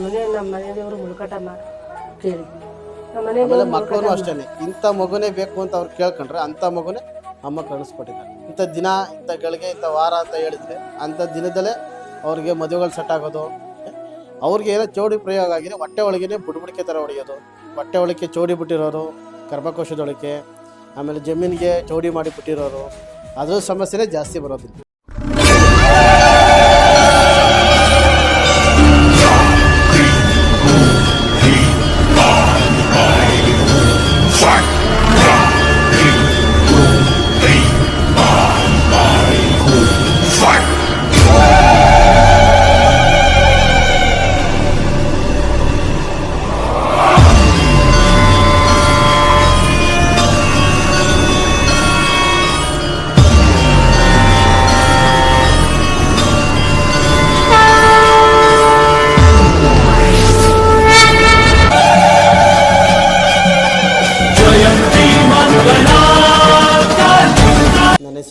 ಮನೆ ನಮ್ಮ ಮನೆ ದೇವರು ಮುಳ್ಕಟಮ್ಮ ಕೇಳಿ. ನಮ್ಮ ಮನೆ ಆಮೇಲೆ ದೇವ್ರು ಮಕ್ಕಳು ಅಷ್ಟೇ ಅಷ್ಟೇನೆ. ಇಂಥ ಮಗುನೇ ಬೇಕು ಅಂತ ಅವ್ರು ಕೇಳ್ಕೊಂಡ್ರೆ ಅಂಥ ಮಗುನೇ ಅಮ್ಮ ಕಳಿಸ್ಕೊಟ್ಟಿದ್ದಾರೆ. ಇಂಥ ದಿನ ಇಂಥ ಗಳಿಗೆ ಇಂಥ ವಾರ ಅಂತ ಹೇಳಿದ್ರೆ ಅಂಥ ದಿನದಲ್ಲೇ ಅವ್ರಿಗೆ ಮದುವೆಗಳು ಸೆಟ್ ಆಗೋದು. ಅವ್ರಿಗೆ ಏನೋ ಚೌಡಿ ಪ್ರಯೋಗ ಆಗಿದೆ ಹೊಟ್ಟೆ ಒಳಗೇನೆ ಬುಡ್ಬುಡಿಕೆ ಥರ ಹೊಡೆಯೋದು. ಹೊಟ್ಟೆ ಒಳಗೆ ಚೌಡಿ ಬಿಟ್ಟಿರೋರು ಗರ್ಭಕೋಶದೊಳಗೆ ಆಮೇಲೆ ಜಮೀನಿಗೆ ಚೌಡಿ ಮಾಡಿ ಬಿಟ್ಟಿರೋರು ಅದ್ರ ಸಮಸ್ಯೆನೇ ಜಾಸ್ತಿ ಬರೋದು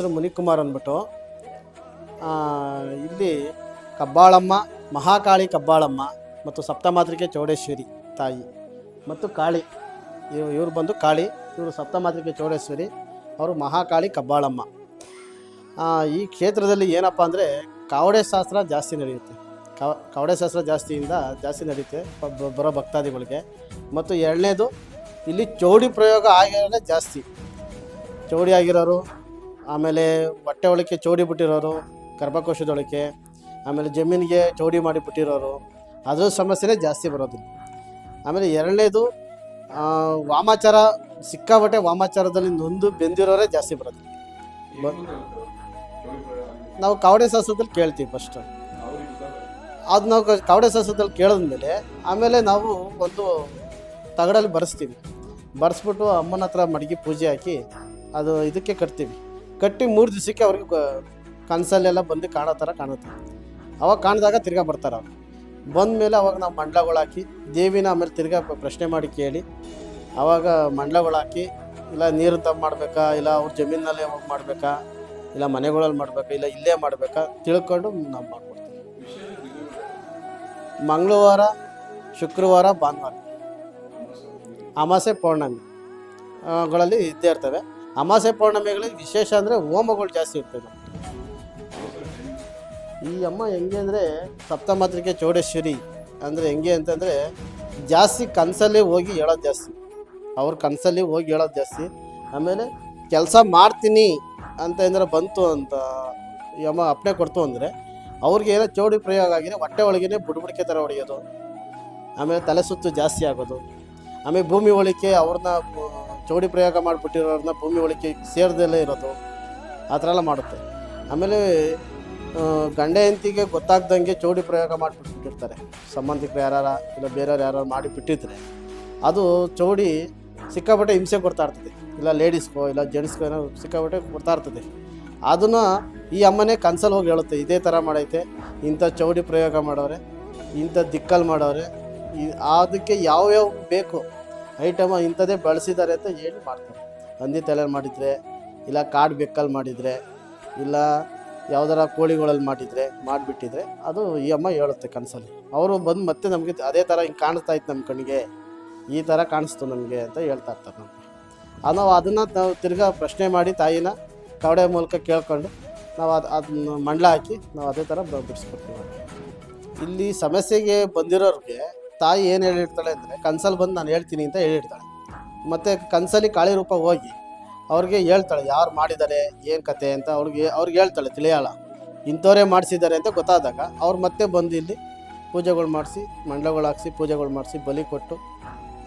ಹೆಸರು ಮುನಿಕುಮಾರ್ ಅಂದ್ಬಿಟ್ಟು ಇಲ್ಲಿ ಕಬ್ಬಾಳಮ್ಮ, ಮಹಾಕಾಳಿ ಕಬ್ಬಾಳಮ್ಮ ಮತ್ತು ಸಪ್ತಮಾತ್ರಿಕೆ ಚೌಡೇಶ್ವರಿ ತಾಯಿ ಮತ್ತು ಕಾಳಿ, ಇವ್, ಇವ್ರು ಬಂದು ಕಾಳಿ, ಇವರು ಸಪ್ತಮಾತ್ರಿಕೆ ಚೌಡೇಶ್ವರಿ, ಅವರು ಮಹಾಕಾಳಿ ಕಬ್ಬಾಳಮ್ಮ. ಈ ಕ್ಷೇತ್ರದಲ್ಲಿ ಏನಪ್ಪ ಅಂದರೆ ಕಾವಡೆ ಶಾಸ್ತ್ರ ಜಾಸ್ತಿ ನಡೆಯುತ್ತೆ. ಕಾವ ಕಾವಡೆ ಶಾಸ್ತ್ರ ಜಾಸ್ತಿಯಿಂದ ಜಾಸ್ತಿ ನಡೆಯುತ್ತೆ ಬರೋ ಭಕ್ತಾದಿಗಳಿಗೆ. ಮತ್ತು ಎರಡನೇದು, ಇಲ್ಲಿ ಚೌಡಿ ಪ್ರಯೋಗ ಆಗಿರೋದೇ ಜಾಸ್ತಿ. ಚೌಡಿ ಆಗಿರೋರು ಆಮೇಲೆ ಬಟ್ಟೆ ಒಳಕ್ಕೆ ಚೌಡಿ ಬಿಟ್ಟಿರೋರು, ಗರ್ಭಕೋಶದೊಳಕ್ಕೆ, ಆಮೇಲೆ ಜಮೀನಿಗೆ ಚೌಡಿ ಮಾಡಿ ಬಿಟ್ಟಿರೋರು, ಅದ್ರ ಸಮಸ್ಯೆನೇ ಜಾಸ್ತಿ ಬರೋದಿಲ್ಲ ಆಮೇಲೆ ಎರಡನೇದು ವಾಮಾಚಾರ ಸಿಕ್ಕಾಬಟ್ಟೆ ವಾಮಾಚಾರದಲ್ಲಿ ನೊಂದು ಬೆಂದಿರೋರೇ ಜಾಸ್ತಿ ಬರೋದಿಲ್ಲ ನಾವು ಕಾವಡೆ ಶಾಸ್ತ್ರದಲ್ಲಿ ಕೇಳ್ತೀವಿ ಫಸ್ಟ್ ಅದು ನಾವು ಕಾವಡೆ ಶಾಸ್ತ್ರದಲ್ಲಿ ಕೇಳಿದ್ಮೇಲೆ ಆಮೇಲೆ ನಾವು ಒಂದು ತಗಡಲ್ಲಿ ಬರೆಸ್ತೀವಿ. ಬರೆಸ್ಬಿಟ್ಟು ಅಮ್ಮನ ಹತ್ರ ಮಡಗಿ ಪೂಜೆ ಹಾಕಿ ಅದು ಇದಕ್ಕೆ ಕಟ್ತೀವಿ. ಕಟ್ಟಿ ಮೂರು ದಿವಸಕ್ಕೆ ಅವ್ರಿಗೆ ಕನಸಲ್ಲೆಲ್ಲ ಬಂದು ಕಾಣೋ ಥರ ಕಾಣುತ್ತೆ. ಅವಾಗ ಕಾಣಿದಾಗ ತಿರ್ಗಾ ಬರ್ತಾರೆ ಅವ್ರು. ಬಂದ ಮೇಲೆ ಅವಾಗ ನಾವು ಮಂಡಲಗಳು ಹಾಕಿ, ದೇವಿನ ಆಮೇಲೆ ತಿರ್ಗಾ ಪ್ರಶ್ನೆ ಮಾಡಿ ಕೇಳಿ, ಅವಾಗ ಮಂಡಲಗಳು ಹಾಕಿ, ಇಲ್ಲ ನೀರು ತಮ್ಮ ಮಾಡಬೇಕಾ, ಇಲ್ಲ ಅವ್ರ ಜಮೀನಲ್ಲೇ ಹೋಗಿ ಮಾಡಬೇಕಾ, ಇಲ್ಲ ಮನೆಗಳಲ್ಲಿ ಮಾಡಬೇಕಾ, ಇಲ್ಲ ಇಲ್ಲೇ ಮಾಡಬೇಕಾ ತಿಳ್ಕೊಂಡು ನಾವು ಮಾಡ್ಕೊಡ್ತೀವಿ. ಮಂಗಳವಾರ, ಶುಕ್ರವಾರ, ಭಾನುವಾರ. ಅಮಾಸೆ ಪೌರ್ಣಮಿಗಳಲ್ಲಿ ಇದ್ದೇ ಇರ್ತವೆ. ಅಮಾಸೆ ಪೌರ್ಣಮಿಗಳಿಗೆ ವಿಶೇಷ ಅಂದರೆ ಹೋಮಗಳು ಜಾಸ್ತಿ ಇರ್ತದೆ. ಈ ಅಮ್ಮ ಹೆಂಗೆ ಅಂದರೆ ಸಪ್ತಮಾತ್ರಿಕೆ ಚೌಡೇಶ್ವರಿ ಅಂದರೆ ಹೆಂಗೆ ಅಂತಂದರೆ ಜಾಸ್ತಿ ಕನಸಲ್ಲೇ ಹೋಗಿ ಹೇಳೋದು ಜಾಸ್ತಿ. ಅವ್ರ ಕನಸಲ್ಲಿ ಹೋಗಿ ಹೇಳೋದು ಜಾಸ್ತಿ. ಆಮೇಲೆ ಕೆಲಸ ಮಾಡ್ತೀನಿ ಅಂತ ಏನಾರ ಬಂತು ಅಂತ ಈ ಅಮ್ಮ ಅಪ್ಪಣೆ ಕೊಡ್ತು ಅಂದರೆ ಅವ್ರಿಗೆ ಏನೋ ಚೌಡಿ ಪ್ರಯೋಗ ಆಗಿದೆ, ಹೊಟ್ಟೆ ಒಳಗೇ ಬುಡ್ಬುಡಿಕೆ ಥರ ಹೊಡೆಯೋದು. ಆಮೇಲೆ ತಲೆ ಸುತ್ತು ಜಾಸ್ತಿ ಆಗೋದು. ಆಮೇಲೆ ಭೂಮಿ ಒಳಿಕೆ ಅವ್ರನ್ನ ಚೌಡಿ ಪ್ರಯೋಗ ಮಾಡಿಬಿಟ್ಟಿರೋರನ್ನ ಭೂಮಿ ಒಳಕ್ಕೆ ಸೇರ್ದಲ್ಲೇ ಇರೋದು, ಆ ಥರ ಎಲ್ಲ ಮಾಡುತ್ತೆ. ಆಮೇಲೆ ಗಂಡ ಹೆಂಡತಿಗೆ ಗೊತ್ತಾಗ್ದಂಗೆ ಚೌಡಿ ಪ್ರಯೋಗ ಮಾಡಿಬಿಟ್ಟಿರ್ತಾರೆ. ಸಂಬಂಧಿಕರು ಯಾರಾರ ಇಲ್ಲ ಬೇರೆಯವ್ರು ಯಾರು ಮಾಡಿಬಿಟ್ಟಿದ್ರೆ ಅದು ಚೌಡಿ ಸಿಕ್ಕಾಪಟ್ಟೆ ಹಿಂಸೆ ಕೊಡ್ತಾ ಇರ್ತದೆ. ಇಲ್ಲ ಲೇಡೀಸ್ಗೋ ಇಲ್ಲ ಜೆಂಟ್ಸ್ಗೋ ಏನೋ ಸಿಕ್ಕಾಪಟ್ಟೆ ಕೊಡ್ತಾ ಇರ್ತದೆ. ಅದನ್ನು ಈ ಅಮ್ಮನೇ ಕನ್ಸಲ್ಲಿ ಹೋಗಿ ಹೇಳುತ್ತೆ, ಇದೇ ಥರ ಮಾಡೈತೆ, ಇಂಥ ಚೌಡಿ ಪ್ರಯೋಗ ಮಾಡೋರೆ, ಇಂಥ ದಿಕ್ಕಲ್ಲಿ ಮಾಡೋರೆ ಅದಕ್ಕೆ ಯಾವ್ಯಾವ ಬೇಕು? ಐಟಮ ಇಂಥದ್ದೇ ಬಳಸಿದ್ದಾರೆ ಅಂತ ಹೇಳಿ ಮಾಡ್ತಾರೆ. ಹಂದಿ ತಲೆ ಮಾಡಿದರೆ, ಇಲ್ಲ ಕಾಡು ಬೆಕ್ಕಲ್ಲಿ ಮಾಡಿದರೆ, ಇಲ್ಲ ಯಾವ್ದಾರ ಕೋಳಿಗಳಲ್ಲಿ ಮಾಡಿದರೆ, ಮಾಡಿಬಿಟ್ಟಿದ್ರೆ ಅದು ಈ ಅಮ್ಮ ಹೇಳುತ್ತೆ ಕನಸಲ್ಲಿ. ಅವರು ಬಂದು ಮತ್ತೆ ನಮಗೆ ಅದೇ ಥರ ಹಿಂಗೆ ಕಾಣಿಸ್ತಾ ಇತ್ತು ನಮ್ಮ ಕಣ್ಣಿಗೆ. ಈ ಥರ ಕಾಣಿಸ್ತು ನಮಗೆ ಅಂತ ಹೇಳ್ತಾ ಇರ್ತಾರೆ ನಮಗೆ. ಅದು ನಾವು ಅದನ್ನು ನಾವು ತಿರ್ಗಾ ಪ್ರಶ್ನೆ ಮಾಡಿ ತಾಯಿನ ಕವಡೆ ಮೂಲಕ ಕೇಳ್ಕೊಂಡು ನಾವು ಅದು ಅದನ್ನ ಮಂಡಲ ಹಾಕಿ ನಾವು ಅದೇ ಥರ ಬಿಡಿಸ್ಕೊಡ್ತೀವಿ ಇಲ್ಲಿ ಸಮಸ್ಯೆಗೆ ಬಂದಿರೋರಿಗೆ ತಾಯಿ ಏನು ಹೇಳಿರ್ತಾಳೆ ಅಂದರೆ, ಕನ್ಸಲ್ಲಿ ಬಂದು ನಾನು ಹೇಳ್ತೀನಿ ಅಂತ ಹೇಳಿರ್ತಾಳೆ. ಮತ್ತು ಕನ್ಸಲ್ಲಿ ಕಾಳಿ ರೂಪ ಹೋಗಿ, ಅವ್ರಿಗೆ ಹೇಳ್ತಾಳೆ, ಯಾರು ಮಾಡಿದ್ದಾರೆ ಏನು ಕತೆ? ಅಂತ ಅವ್ರಿಗೆ ಅವ್ರಿಗೆ ಹೇಳ್ತಾಳೆ ತಿಳಿಯೋಲ್ಲ ಇಂಥವರೇ ಮಾಡಿಸಿದ್ದಾರೆ ಅಂತ ಗೊತ್ತಾದಾಗ, ಅವ್ರು ಮತ್ತೆ ಬಂದು ಇಲ್ಲಿ ಪೂಜೆಗಳು ಮಾಡಿಸಿ ಮಂಡಲಗಳು ಹಾಕ್ಸಿ, ಪೂಜೆಗಳು ಮಾಡಿಸಿ, ಬಲಿ ಕೊಟ್ಟು,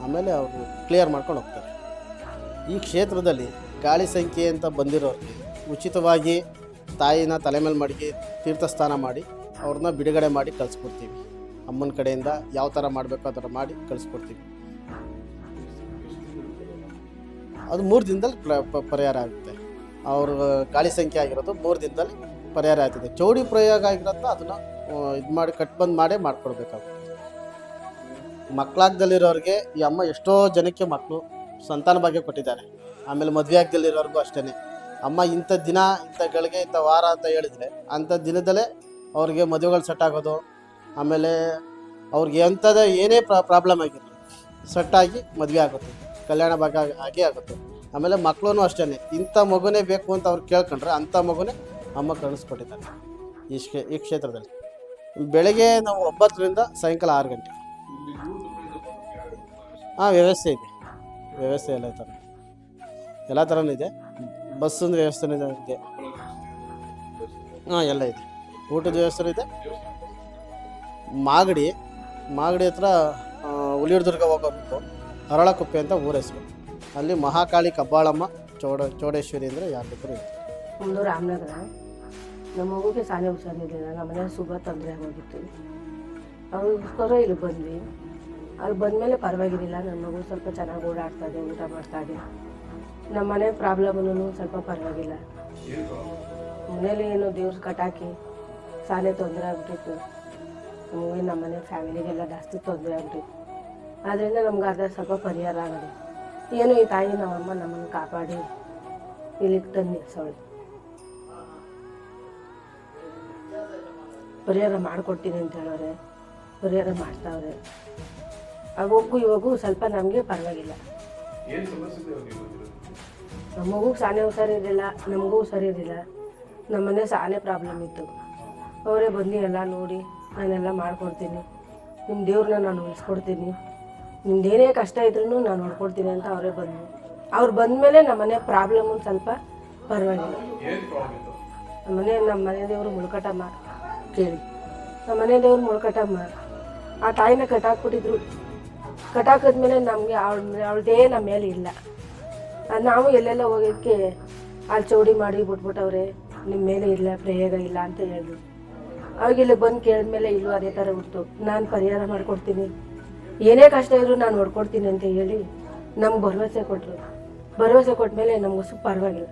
ಆಮೇಲೆ ಅವರು ಕ್ಲಿಯರ್ ಮಾಡ್ಕೊಂಡು ಹೋಗ್ತಾರೆ. ಈ ಕ್ಷೇತ್ರದಲ್ಲಿ ಗಾಳಿ ಸಂಖ್ಯೆ ಅಂತ ಬಂದಿರೋರಿಗೆ ಉಚಿತವಾಗಿ ತಾಯಿನ ತಲೆ ಮೇಲೆ ಮಡಗಿ ತೀರ್ಥಸ್ನಾನ ಮಾಡಿ ಅವ್ರನ್ನ ಬಿಡುಗಡೆ ಮಾಡಿ ಕಳಿಸ್ಕೊಡ್ತೀವಿ. ಅಮ್ಮನ ಕಡೆಯಿಂದ ಯಾವ ಥರ ಮಾಡಬೇಕು ಆ ಥರ ಮಾಡಿ ಕಳಿಸ್ಕೊಡ್ತೀವಿ. ಅದು ಮೂರು ದಿನದಲ್ಲಿ ಪ್ರ- ಪರಿಹಾರ ಆಗುತ್ತೆ. ಅವ್ರ ಗಾಳಿ ಸಂಖ್ಯೆ ಆಗಿರೋದು ಮೂರು ದಿನದಲ್ಲಿ ಪರಿಹಾರ ಆಗ್ತದೆ ಚೌಡಿ ಪ್ರಯೋಗ ಆಗಿರೋದನ್ನ ಅದನ್ನು ಇದು ಮಾಡಿ ಕಟ್ ಬಂದ್ ಮಾಡೇ ಮಾಡಿಕೊಡ್ಬೇಕಾಗುತ್ತೆ. ಮಕ್ಕಳಾಗ್ದಲ್ಲಿರೋರಿಗೆ ಈ ಅಮ್ಮ ಎಷ್ಟೋ ಜನಕ್ಕೆ ಮಕ್ಕಳು ಸಂತಾನ ಭಾಗ್ಯ ಕೊಟ್ಟಿದ್ದಾರೆ. ಆಮೇಲೆ ಮದುವೆ ಆಗ್ದಲ್ಲಿರೋರಿಗೂ ಅಷ್ಟೇ ಅಮ್ಮ ಇಂಥ ದಿನ, ಇಂಥ ಗಳಿಗೆ, ಇಂಥ ವಾರ ಅಂತ ಹೇಳಿದ್ರೆ ಅಂಥ ದಿನದಲ್ಲೇ ಅವ್ರಿಗೆ ಮದುವೆಗಳು ಸೆಟ್ ಆಗೋದು ಆಮೇಲೆ ಅವ್ರಿಗೆ ಎಂಥದ ಏನೇ ಪ್ರಾಬ್ಲಮ್ ಆಗಿರಲಿ ಸೆಟ್ಟಾಗಿ ಮದುವೆ ಆಗುತ್ತೆ, ಕಲ್ಯಾಣ ಭಾಗ ಆಗಿ ಆಗುತ್ತೆ. ಆಮೇಲೆ ಮಕ್ಕಳೂ ಅಷ್ಟೇ ಇಂಥ ಮಗುನೇ ಬೇಕು ಅಂತ ಅವ್ರು ಕೇಳ್ಕೊಂಡ್ರೆ ಅಂಥ ಮಗುನೇ ಅಮ್ಮ ಕಳಿಸ್ಕೊಟ್ಟಿದ್ದಾರೆ ಈ ಈ ಕ್ಷೇತ್ರದಲ್ಲಿ. ಬೆಳಗ್ಗೆ ನಾವು ಒಂಬತ್ತರಿಂದ ಸಾಯಂಕಾಲ ಆರು ಗಂಟೆ. ಹಾಂ, ವ್ಯವಸ್ಥೆ ಇದೆ. ವ್ಯವಸ್ಥೆ ಎಲ್ಲ ಥರ ಎಲ್ಲ ಥರನೂ ಇದೆ. ಬಸ್ಸಿನ ವ್ಯವಸ್ಥೆನೂ ಇದೆ. ಹಾಂ, ಎಲ್ಲ ಇದೆ. ಊಟದ ವ್ಯವಸ್ಥೆ ಇದೆ. ಮಾಗಡಿ ಮಾಗಡಿ ಹತ್ರ ಆ, ಹುಲಿಯೂರ್ದುರ್ಗ ಹೋಗೋದು ಹರಳಕುಪ್ಪೆ ಅಂತ ಊರ ಹೆಸರು. ಅಲ್ಲಿ ಮಹಾಕಾಳಿ ಕಬ್ಬಾಳಮ್ಮ ಚೌಡ ಚೌಡೇಶ್ವರಿ ಅಂದರೆ ಯಾರು ಬೇಕಾದ್ರೂ ಇದೆ. ನಮ್ಮದು ರಾಮನಗರ. ನಮ್ಮ ಮಗುಗೆ ಸಾಲೆ ಹುಷಾರಿರಲಿಲ್ಲ ನಮ್ಮ ಮನೇಲಿ ಸುಭ ತೊಂದರೆ ಆಗೋಗಿತ್ತು ಅವ್ರಿಗೋಸ್ಕರ ಇಲ್ಲಿ ಬಂದ್ವಿ. ಅಲ್ಲಿ ಬಂದಮೇಲೆ ಪರವಾಗಿರಲಿಲ್ಲ ನನ್ನ ಮಗು ಸ್ವಲ್ಪ ಚೆನ್ನಾಗಿ ಓಡಾಡ್ತಾ ಇದೆ ಊಟ ಮಾಡ್ತಾ ಇದೆ. ನಮ್ಮ ಮನೆ ಪ್ರಾಬ್ಲಮ್ನೂ ಸ್ವಲ್ಪ ಪರವಾಗಿಲ್ಲ. ಮನೇಲಿ ಏನು ದೇವ್ರ ಕಟಾಕಿ ಸಾಲೆ ತೊಂದರೆ ಆಗ್ಬಿಟ್ಟಿತ್ತು. ನಮಗೆ ನಮ್ಮ ಮನೆ ಫ್ಯಾಮಿಲಿಗೆಲ್ಲ ಜಾಸ್ತಿ ತೊಂದರೆ ಆಗ್ರಿ ಆದ್ದರಿಂದ ನಮ್ಗೆ ಅದ್ರ ಸ್ವಲ್ಪ ಪರಿಹಾರ ಆಗಲಿ. ಏನು ಈ ತಾಯಿ ನಮ್ಮಮ್ಮ ನಮ್ಮನ್ನು ಕಾಪಾಡಿ. ಇಲ್ಲಿಗೆ ತಂದು ನಿಲ್ಸೋಳು ಪರಿಹಾರ ಮಾಡಿಕೊಡ್ತೀನಿ ಅಂತ ಹೇಳೋರೆ ಪರಿಹಾರ ಮಾಡ್ತಾವ್ರೆ. ಆಗೋಕ್ಕೂ ಇವಾಗೂ ಸ್ವಲ್ಪ ನಮಗೆ ಪರವಾಗಿಲ್ಲ. ನಮ್ಮ ಮಗುಗೆ ಸಾನೆ ಹುಷಾರಿರಲಿಲ್ಲ ನಮಗೂ ಹುಷಾರಿರಲಿಲ್ಲ ಇರಲಿಲ್ಲ ನಮ್ಮ ಮನೆ ಸಾನೆ ಪ್ರಾಬ್ಲಮ್ ಇತ್ತು. ಅವರೇ ಬಂದು ಎಲ್ಲ ನೋಡಿ. ನಾನೆಲ್ಲ ಮಾಡ್ಕೊಡ್ತೀನಿ. ನಿಮ್ಮ ದೇವ್ರನ್ನ ನಾನು ಉಳಿಸ್ಕೊಡ್ತೀನಿ. ನಿಮ್ದೇನೇ ಕಷ್ಟ ಇದ್ರೂ ನಾನು ನೋಡ್ಕೊಡ್ತೀನಿ ಅಂತ ಅವರೇ ಬಂದರು. ಅವ್ರು ಬಂದಮೇಲೆ ನಮ್ಮ ಮನೆ ಪ್ರಾಬ್ಲಮ್ ಒಂದು ಸ್ವಲ್ಪ ಪರವಾಗಿಲ್ಲ. ನಮ್ಮ ಮನೆ ನಮ್ಮ ಮನೆ ದೇವರು ಮುಳ್ಕಟಮ್ಮ ಕೇಳಿ. ನಮ್ಮ ಮನೆ ದೇವ್ರು ಮುಳ್ಕಟಮ್ಮ ಆ ತಾಯಿನ ಕಟ್ಟಾಕ್ಬಿಟ್ಟಿದ್ರು. ಕಟ್ಟಾಕಿದ್ಮೇಲೆ ನಮಗೆ ಅವಳ, ಅವಳದೇ ನಮ್ಮ ಮೇಲೆ ಇಲ್ಲ. ನಾವು ಎಲ್ಲೆಲ್ಲ ಹೋಗೋಕ್ಕೆ ಅಲ್ಲಿ ಚೌಡಿ ಮಾಡಿ ಬಿಟ್ಬಿಟ್ಟವ್ರೆ. ನಿಮ್ಮ ಮೇಲೆ ಇಲ್ಲ, ಪ್ರಯೋಗ ಇಲ್ಲ ಅಂತ ಹೇಳಿದ್ರು. ಅವಾಗ ಇಲ್ಲಿ ಬಂದು ಕೇಳಿದ್ಮೇಲೆ ಇಲ್ಲೂ ಅದೇ ಥರ ಉಂಟು. ನಾನು ಪರಿಹಾರ ಮಾಡಿಕೊಡ್ತೀನಿ. ಏನೇ ಕಷ್ಟ ಇದ್ರೂ ನಾನು ನೋಡ್ಕೊಡ್ತೀನಿ ಅಂತ ಹೇಳಿ ನಮ್ಗೆ ಭರವಸೆ ಕೊಟ್ಟರು ಭರವಸೆ ಕೊಟ್ಮೇಲೆ ನಮ್ಗೆ ಸ್ವಲ್ಪ ಪರವಾಗಿಲ್ಲ.